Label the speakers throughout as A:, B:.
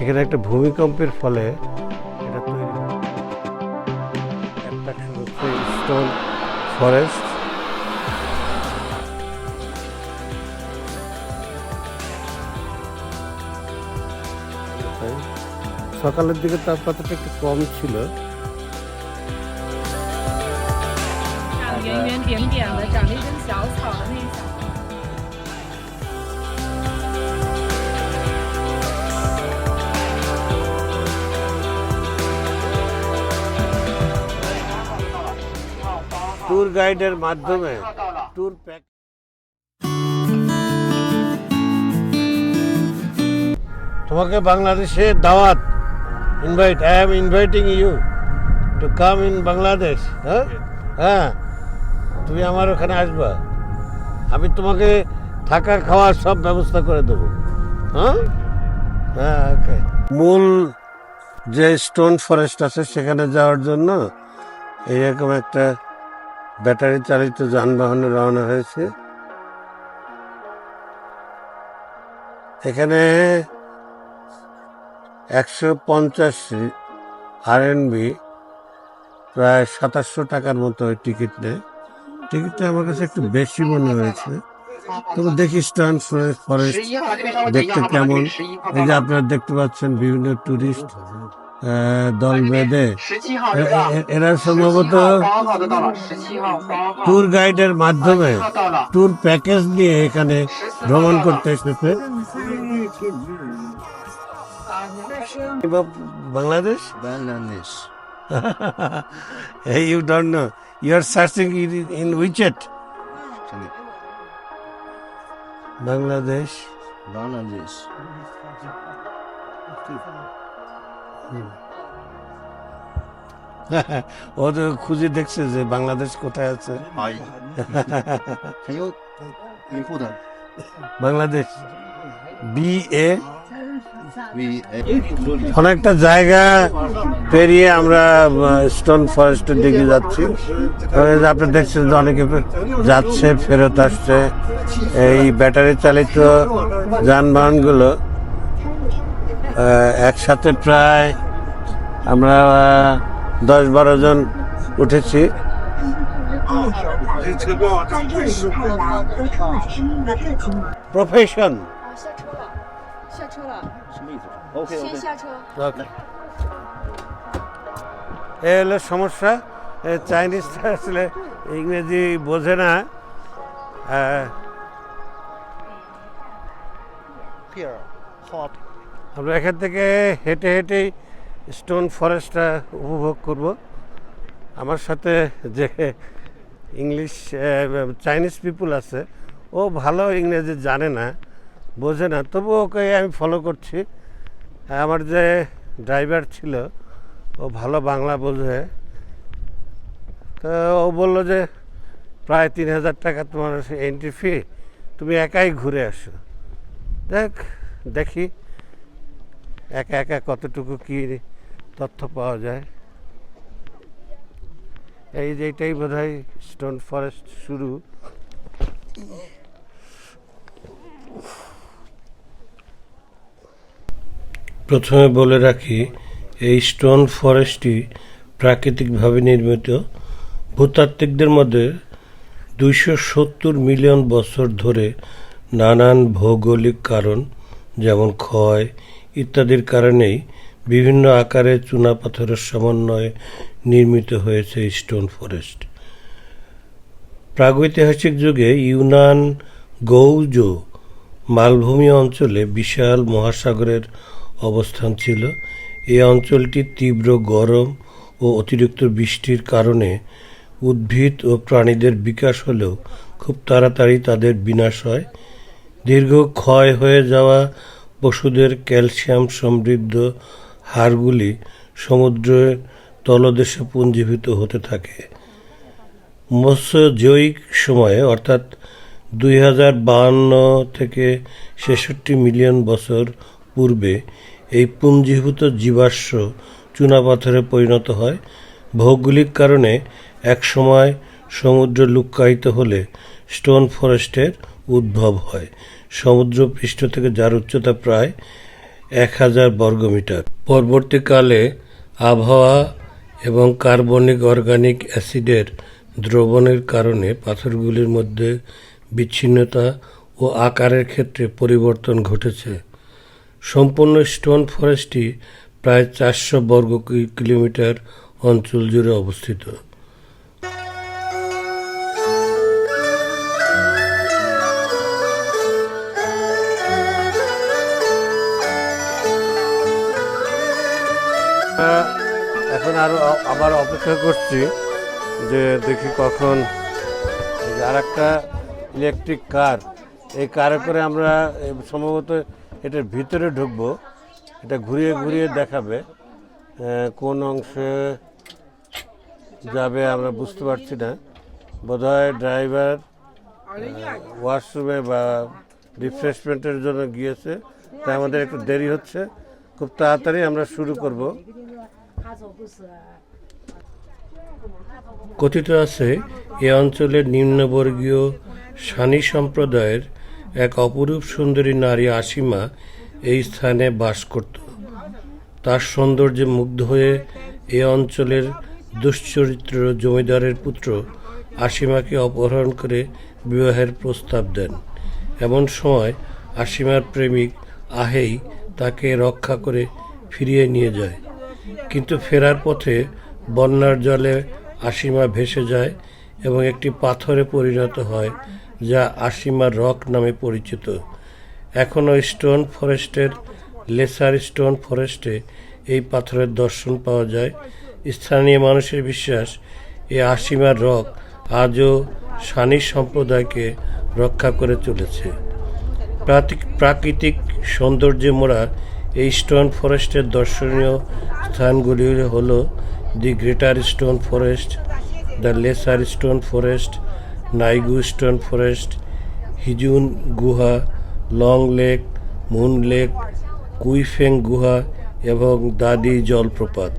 A: এখানে একটা ভূমিকম্পের ফলে এটা তৈরি স্টোন ফরেস্ট সকালের দিকে তাপমাত্রাটা একটু কম ছিল।
B: 长
A: ট্যুর গাইডের মাধ্যমে ট্যুর প্যাক তোমাকে বাংলাদেশে দাওয়াত invite I am inviting you to come in Bangladesh হ্যাঁ? হ্যাঁ তুমি আমার ওখানে আসবা। আমি তোমাকে থাকা খাওয়ার সব ব্যবস্থা করে দেবো। হ্যাঁ? হ্যাঁ ওকে মূল যে স্টোন ফরেস্ট আছে, সেখানে যাওয়ার জন্য এইরকম একটা ব্যাটারি চালিত যানবাহনে রওনা হয়েছে। এখানে একশো পঞ্চাশ আর প্রায় সাতাশশো টাকার মতো টিকিট নেয়। টিকিটটা আমার কাছে একটু বেশি মনে হয়েছে। তবে দেখি স্টান ফরেস্ট দেখতে কেমন। এই যে আপনারা দেখতে পাচ্ছেন বিভিন্ন টুরিস্ট। দল বেঁধে এরা সম্ভবত ট্যুর গাইডের মাধ্যমে ট্যুর প্যাকেজ নিয়ে এখানে ভ্রমণ করতে এসেছে। বাংলাদেশ?
C: বাংলাদেশ।
A: এই you you are searching in WeChat Bangladesh
C: Bangladesh
A: ও তো খুঁজে দেখছে যে বাংলাদেশ কোথায় আছে। বাংলাদেশ। B A. অনেকটা জায়গা পেরিয়ে আমরা স্টোন ফরেস্টের দিকে যাচ্ছি। আপনি দেখছেন যে অনেকে যাচ্ছে ফেরত আসছে। এই ব্যাটারি চালিত যানবাহনগুলো একসাথে প্রায় আমরা দশ বারো জন উঠেছি। প্রফেশন এ হলো সমস্যা। চাইনিজটা আসলে ইংরেজি বোঝে না। হ্যাঁ আমরা এখান থেকে হেঁটে হেঁটেই স্টোন ফরেস্টটা উপভোগ করব। আমার সাথে যে ইংলিশ চাইনিজ পিপুল আছে, ও ভালো ইংরেজি জানে না, বোঝে না তবু ওকে আমি ফলো করছি। আমার যে ড্রাইভার ছিল, ও ভালো বাংলা বোঝে। তো ও বলল যে, প্রায় তিন হাজার টাকা তোমার এন্ট্রি ফি তুমি একাই ঘুরে আসো। দেখ, দেখি। একা একা কতটুকু কি তথ্য পাওয়া যায়? এই যে এটাই বোধ হয় স্টোন ফরেস্ট শুরু। প্রথমে বলে রাখি, এই স্টোন ফরেস্টটি প্রাকৃতিকভাবে নির্মিত। ভূতাত্ত্বিকদের মধ্যে দুইশো সত্তর মিলিয়ন বছর ধরে নানান ভৌগোলিক কারণ, যেমন ক্ষয় ইত্যাদির কারণেই বিভিন্ন আকারে চুনাপাথরের সমন্বয়ে নির্মিত হয়েছে স্টোন ফরেস্ট। প্রাগৈতিহাসিক যুগে ইউনান গৌজ মালভূমি অঞ্চলে বিশাল মহাসাগরের অবস্থান ছিল। এই অঞ্চলটি তীব্র গরম ও অতিরিক্ত বৃষ্টির কারণে উদ্ভিদ ও প্রাণীদের বিকাশ হলেও খুব তাড়াতাড়ি তাদের বিনাশ হয়। দীর্ঘ ক্ষয় হয়ে যাওয়া পশুদের ক্যালসিয়াম সমৃদ্ধ হাড়গুলি সমুদ্রের তলদেশে পুঞ্জীভূত হতে থাকে। মৎস্যজৈবিক সময়ে, অর্থাৎ দুই হাজার বাহান্ন থেকে ছেষট্টি মিলিয়ন বছর পূর্বে, এই পুঞ্জীভূত জীবাশ্ম চুনাপাথরে পরিণত হয়। ভৌগোলিক কারণে একসময় সমুদ্র লুক্কায়িত হলে স্টোন ফরেস্টের উদ্ভব হয়। সমুদ্র পৃষ্ঠ থেকে যার উচ্চতা প্রায় এক হাজার বর্গমিটার। পরবর্তীকালে আবহাওয়া এবং কার্বনিক অর্গানিক অ্যাসিডের দ্রবণের কারণে পাথরগুলির মধ্যে বিচ্ছিন্নতা ও আকারের ক্ষেত্রে পরিবর্তন ঘটেছে। সম্পূর্ণ স্টোন ফরেস্টটি প্রায় চারশো বর্গ কিলোমিটার অঞ্চল জুড়ে অবস্থিত। এখন আরও আবার অপেক্ষা করছি যে দেখি কখন আর একটা ইলেকট্রিক কার এই কারে করে আমরা সম্ভবত এটার ভিতরে ঢুকবো, এটা ঘুরিয়ে ঘুরিয়ে দেখাবে কোন অংশে যাবে আমরা বুঝতে পারছি না। বোধহয় ড্রাইভার ওয়াশরুমে বা রিফ্রেশমেন্টের জন্য গিয়েছে, তাই আমাদের একটু দেরি হচ্ছে। খুব তাড়াতাড়ি আমরা শুরু করব। কথিত আছে, এ অঞ্চলের নিম্নবর্গীয় সানি সম্প্রদায়ের এক অপরূপ সুন্দরী নারী আসিমা এই স্থানে বাস করত। তার সৌন্দর্যে মুগ্ধ হয়ে এ অঞ্চলের দুশ্চরিত্র জমিদারের পুত্র আসিমাকে অপহরণ করে বিবাহের প্রস্তাব দেন। এমন সময় আসিমার প্রেমিক আহেই তাকে রক্ষা করে ফিরিয়ে নিয়ে যায়। কিন্তু ফেরার পথে বন্যার জলে আসিমা ভেসে যায় এবং একটি পাথরে পরিণত হয়, যা আসিমা রক নামে পরিচিত। এখনও স্টোন ফরেস্টের, লেসার স্টোন ফরেস্টে এই পাথরের দর্শন পাওয়া যায়। স্থানীয় মানুষের বিশ্বাস এই আসিমার রক আজও সানি সম্প্রদায়কে রক্ষা করে চলেছে। প্রাকৃতিক সৌন্দর্যে মোড়া এই স্টোন ফরেস্টের দর্শনীয় স্থানগুলি হল the Greater Stone Forest, the Lesser Stone Forest, Naigu Stone Forest, Zhiyun গুহা, Long Lake, Moon Lake, Qifeng গুহা এবং দাদি জলপ্রপাত।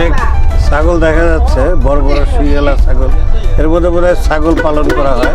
A: অনেক ছাগল দেখা যাচ্ছে, বড় বড় শিয়ালা ছাগল। এর মধ্যে বোধ ছাগল পালন করা হয়।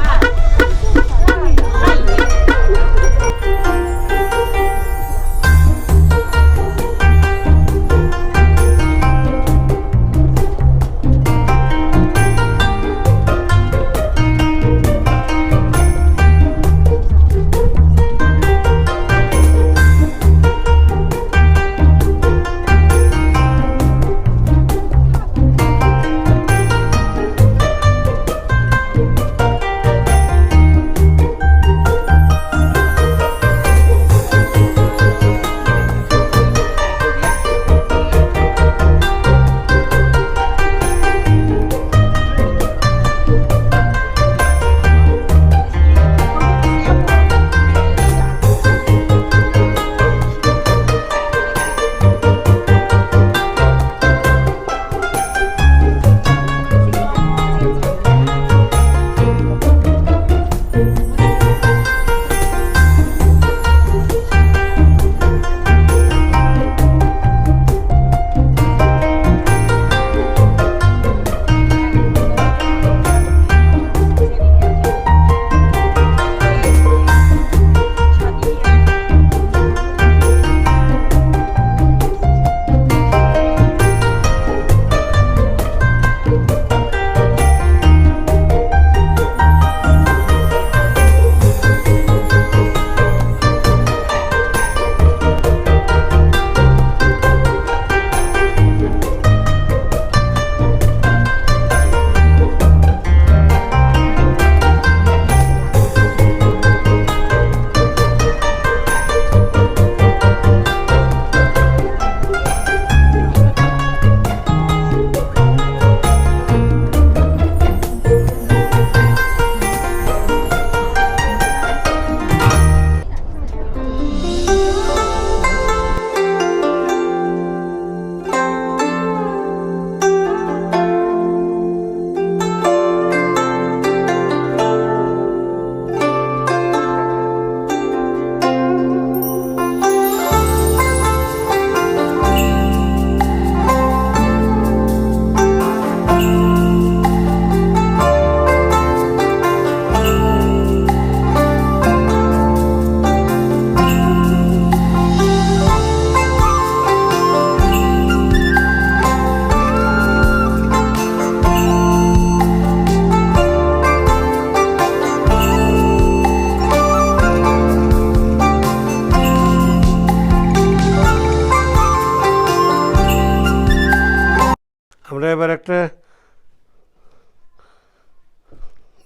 A: এবার একটা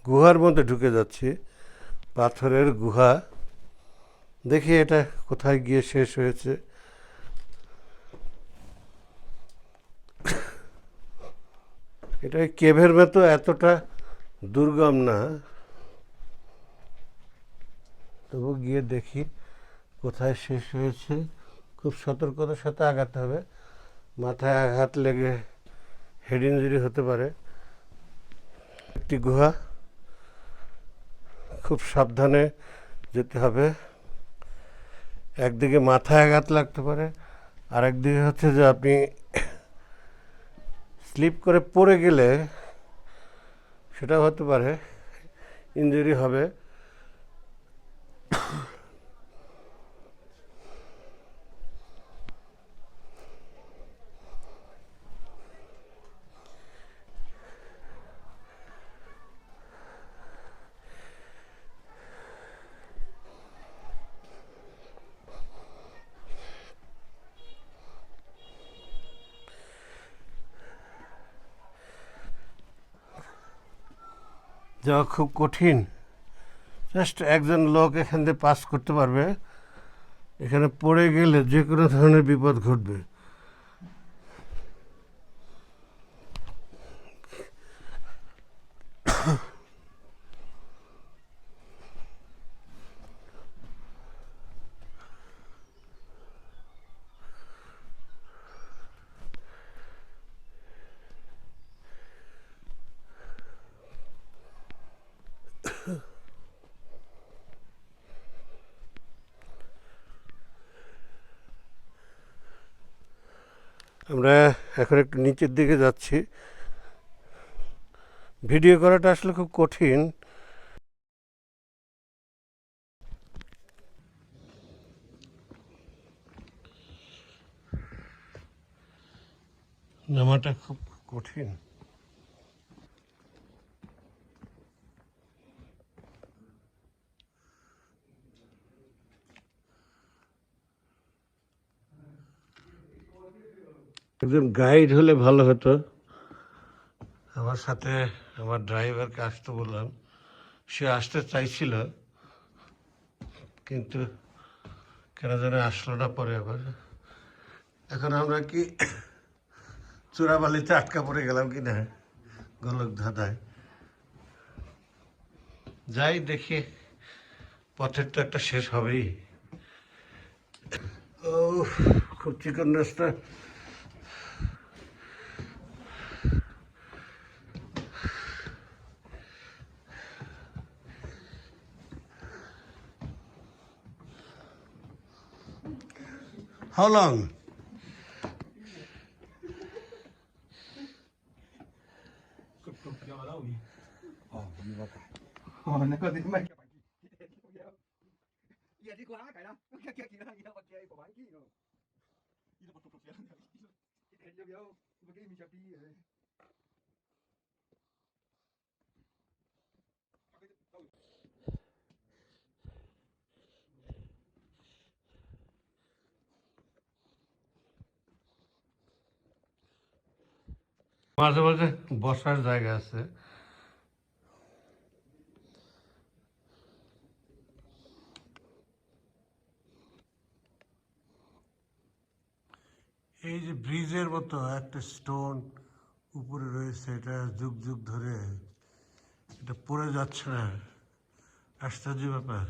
A: গুহার মধ্যে ঢুকে যাচ্ছি। পাথরের গুহা। দেখি এটা কোথায় গিয়ে শেষ হয়েছে। এটা কেভের মতো, এতটা দুর্গম না। তবু গিয়ে দেখি কোথায় শেষ হয়েছে। খুব সতর্কতার সাথে আগাতে হবে। মাথায় আঘাত লেগে হেড ইঞ্জুরি হতে পারে। একটি গুহা। খুব সাবধানে যেতে হবে। একদিকে মাথায় আঘাত লাগতে পারে আর একদিকে হচ্ছে যে আপনি স্লিপ করে পড়ে গেলে সেটা হতে পারে ইঞ্জুরি হবে। যাওয়া খুব কঠিন। জাস্ট একজন লোক এখান দিয়ে পাস করতে পারবে। এখানে পড়ে গেলে যে কোনো ধরনের বিপদ ঘটবে। আমরা এখন একটু নিচের দিকে যাচ্ছি। ভিডিও করাটা আসলে খুব কঠিন। নামাটা খুব কঠিন। একজন গাইড হলে ভালো হতো। আমার সাথে আমার ড্রাইভারকে আসতে বললাম। সে আসতে চাইছিল, কিন্তু কেন যেন আসলো না পরে আবার। এখন আমরা কি চূড়াবালিতে আটকা পড়ে গেলাম কি না, গোলক ধাঁধায়। যাই দেখি, পথের তো একটা শেষ হবেই। ও খুব চিকন রাস্তা। How long? Oh, you were back. Oh, no, they might. อย่าที่กูรักไก่นะแค่แค่กี่นาทีแล้วมาเกี่ยวกับไอ้กี่เนาะยี่ระบบถูกเสียงเดี๋ยวเดี๋ยวเมื่อกี้มีชาปี้เลย মাঝে মাঝে বসার জায়গা আছে। এই যে ব্রিজের মতো একটা স্টোন উপরে রয়েছে, এটা যুগ যুগ ধরে এটা পড়ে যাচ্ছে না। আশ্চর্য ব্যাপার।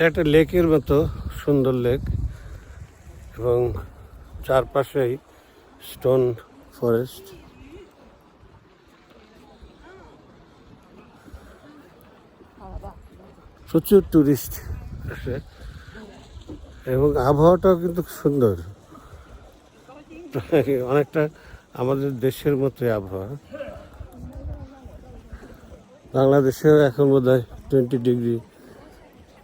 A: এটা একটা লেকের মতো সুন্দর লেক এবং চারপাশেই স্টোন ফরেস্ট। প্রচুর টুরিস্ট আসে এবং আবহাওয়াটাও কিন্তু সুন্দর। অনেকটা আমাদের দেশের মতোই আবহাওয়া। বাংলাদেশেও এখন বোধ হয় টোয়েন্টি ডিগ্রি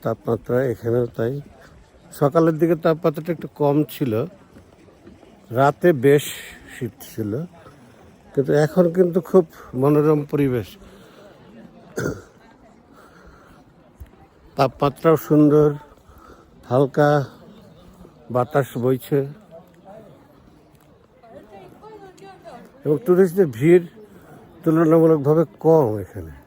A: তাপমাত্রা এখানেও তাই। সকালের দিকে তাপমাত্রাটা একটু কম ছিল। রাতে বেশ শীত ছিল। কিন্তু এখন কিন্তু খুব মনোরম পরিবেশ। তাপমাত্রাও সুন্দর, হালকা বাতাস বইছে। এবং টুরিস্টদের ভিড় তুলনামূলকভাবে কম এখানে।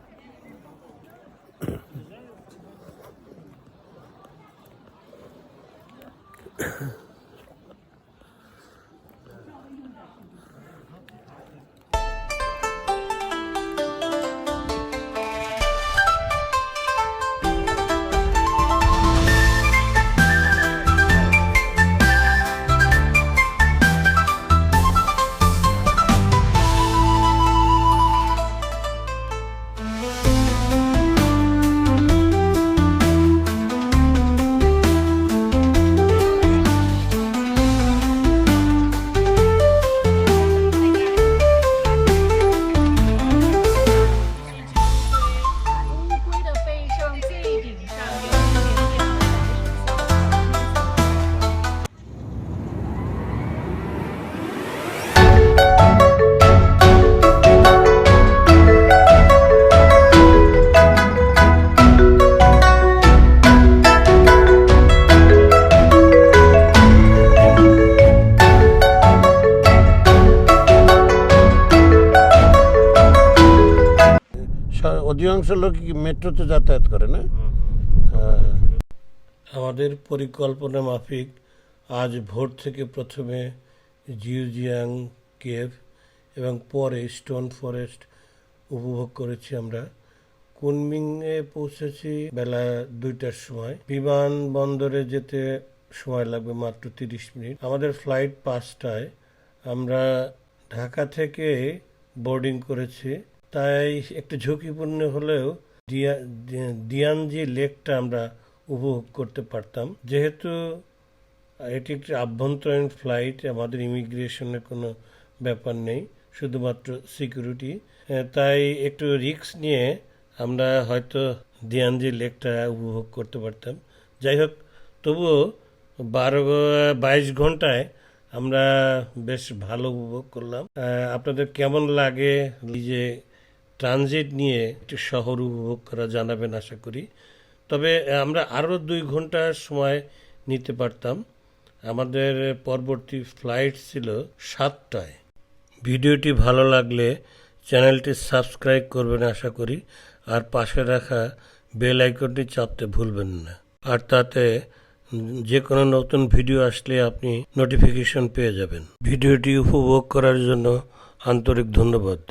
A: অধিকাংশ লোক মেট্রোতে যাতায়াত করে, না? হ্যাঁ। আমাদের পরিকল্পনা মাফিক আজ ভোর থেকে প্রথমে জিউজিয়াং কেভ এবং পরে স্টোন ফরেস্ট উপভোগ করেছি আমরা। কুনমিংয়ে পৌঁছেছি বেলা দুইটার সময়। বিমানবন্দরে যেতে সময় লাগবে মাত্র তিরিশ মিনিট। আমাদের ফ্লাইট পাঁচটায়। আমরা ঢাকা থেকে বোর্ডিং করেছি। তাই একটু ঝুঁকিপূর্ণ হলেও দিয়া- দিয়ানজি লেকটা আমরা উপভোগ করতে পারতাম। যেহেতু এটি একটি আভ্যন্তরীণ ফ্লাইট, আমাদের ইমিগ্রেশনের কোনো ব্যাপার নেই, শুধুমাত্র সিকিউরিটি। তাই একটু রিস্ক নিয়ে আমরা হয়তো দিয়ানজি লেকটা উপভোগ করতে পারতাম। যাই হোক, তবুও বারো, বাইশ ঘন্টায় আমরা বেশ ভালো উপভোগ করলাম। আপনাদের কেমন লাগে? যে ট্রানজিট নিয়ে একটি শহর উপভোগ করা জানাবেন আশা করি। তবে আমরা আরও দুই ঘণ্টার সময় নিতে পারতাম। আমাদের পরবর্তী ফ্লাইট ছিল সাতটায়। ভিডিওটি ভালো লাগলে চ্যানেলটি সাবস্ক্রাইব করবেন আশা করি। আর পাশে রাখা বেল আইকনটি চাপতে ভুলবেন না। আর তাতে যে কোনো নতুন ভিডিও আসলে আপনি নোটিফিকেশন পেয়ে যাবেন। ভিডিওটি উপভোগ করার জন্য আন্তরিক ধন্যবাদ।